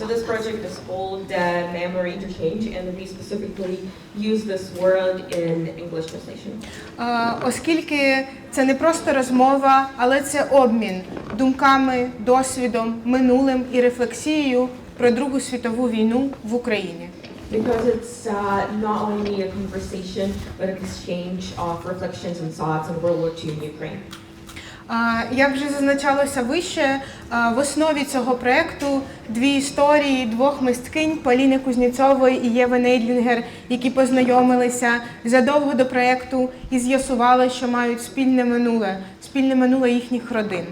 So this project is called uh, Memory Interchange, and we specifically use this word in English translation. Е, Оскільки це не просто розмова, але це обмін думками, досвідом, минулим і рефлексією про Другу світову війну в Україні. Because it's uh, not only a conversation, but an exchange of reflections and thoughts on World War II in Ukraine. Як вже зазначалося вище, в основі цього проекту дві історії двох мисткинь Поліни Кузніцової і Єви Нейдлінгер, які познайомилися задовго до проекту і з'ясували, що мають спільне минуле, спільне минуле їхніх родин.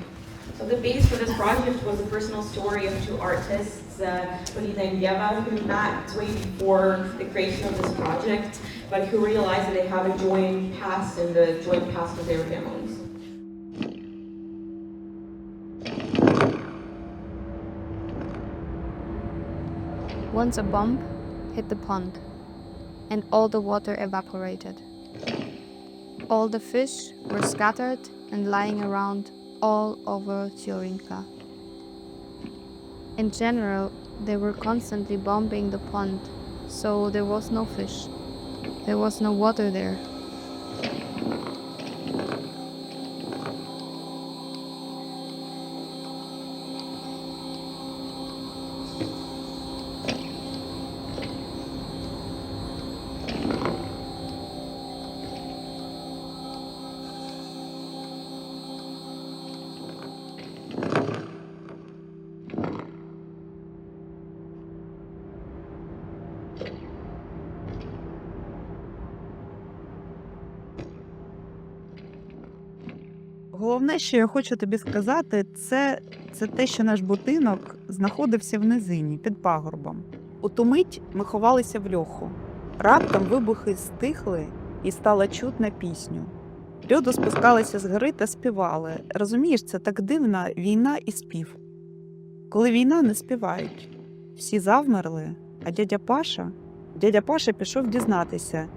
So the base for this project was a personal story of two artists, uh, and Yeva, who met way before the creation of this project, but who realized that they have a joint past and the joint past of their families. Once a bomb hit the pond, and all the water evaporated. All the fish were scattered and lying around all over Tiorinka. In general, they were constantly bombing the pond, so there was no fish. There was no water there. Головне, що я хочу тобі сказати, це, це те, що наш будинок знаходився в низині під пагорбом. У ту мить ми ховалися в льоху. Раптом вибухи стихли і стало чутно пісню. Люди спускалися з гори та співали. Розумієш, це так дивно війна і спів. Коли війна не співають, всі завмерли, а дядя Паша, дядя Паша пішов дізнатися.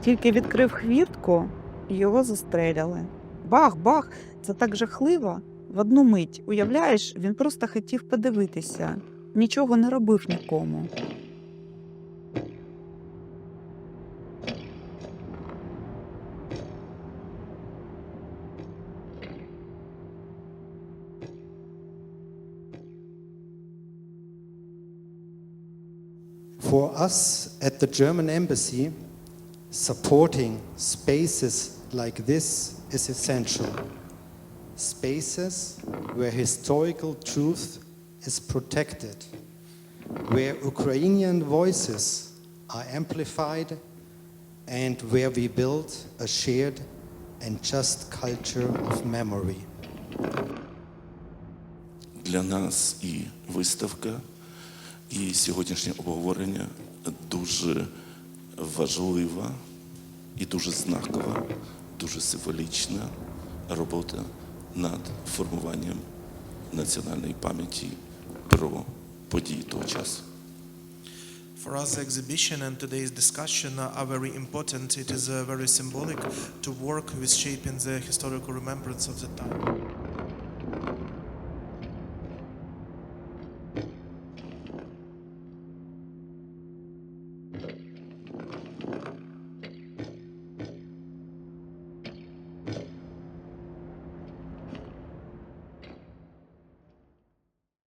Тільки відкрив хвіртку, його застреляли. Бах, бах, це так жахливо. В одну мить, уявляєш, він просто хотів подивитися, нічого не робив нікому. For us at the German embassy, supporting spaces like this is essential. Spaces where historical truth is protected, where Ukrainian voices are amplified, and where we build a shared and just culture of memory. Для нас і виставка, і сьогоднішнє обговорення дуже важлива і дуже знакова, дуже символічна робота над формуванням національної пам'яті про події того часу. For us, exhibition and today's discussion are very important. It is uh, very symbolic to work with shaping the historical remembrance of the time.